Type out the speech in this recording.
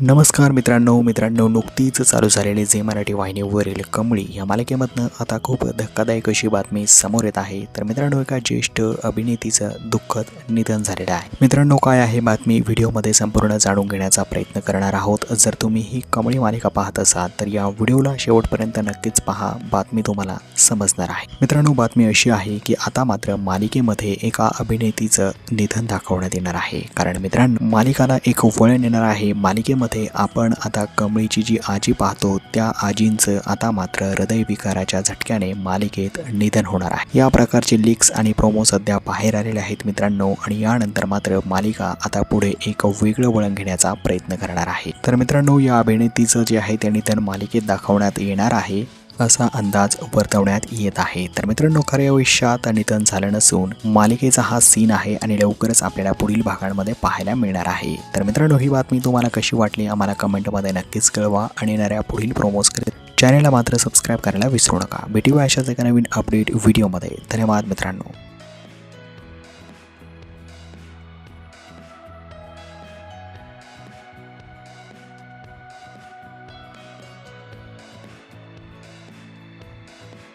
नमस्कार मित्रांनो मित्रांनो नुकतीच चालू झालेले जे मराठी वाहिनीवरील कमळी या मालिकेमधनं आता खूप धक्कादायक अशी बातमी समोर येत आहे. तर मित्रांनो एका ज्येष्ठ अभिनेतीचं दुःखद निधन झालेलं आहे. मित्रांनो काय आहे बातमी व्हिडिओमध्ये संपूर्ण जाणून घेण्याचा प्रयत्न करणार आहोत. जर तुम्ही ही कमळी मालिका पाहत असाल तर या व्हिडिओला शेवटपर्यंत नक्कीच पहा. बातमी तुम्हाला समजणार आहे. मित्रांनो बातमी अशी आहे की आता मात्र मालिकेमध्ये एका अभिनेतीचं निधन दाखवण्यात येणार आहे. कारण मित्रांनो मालिकाला एक वळण येणार आहे. मालिकेमध्ये आपण आता कमळीची जी आजी पाहतो त्या आजींचं आता मात्र हृदयविकाराच्या झटक्याने मालिकेत निधन होणार आहे. या प्रकारचे लिक्स आणि प्रोमो सध्या बाहेर आलेले आहेत मित्रांनो आणि यानंतर मात्र मालिका आता पुढे एक वेगळं वळण घेण्याचा प्रयत्न करणार आहे. तर मित्रांनो या अभिनेतीचं जे आहे ते निधन मालिकेत दाखवण्यात येणार आहे. असा अंदाज वर्तवण्यात येत आहे. तर मित्रांनो खऱ्या आयुष्यात निधन झालं नसून मालिकेचा हा सीन आहे आणि लवकरच आपल्याला पुढील भागांमध्ये पाहायला मिळणार आहे. तर मित्रांनो ही बातमी तुम्हाला कशी वाटली? आम्हाला कमेंटमध्ये नक्कीच कळवा आणि येणाऱ्या पुढील प्रोमोज चॅनेलला मात्र सबस्क्राईब करायला विसरू नका. भेटूया अशाच एका नवीन अपडेट व्हिडिओमध्ये धन्यवाद मित्रांनो.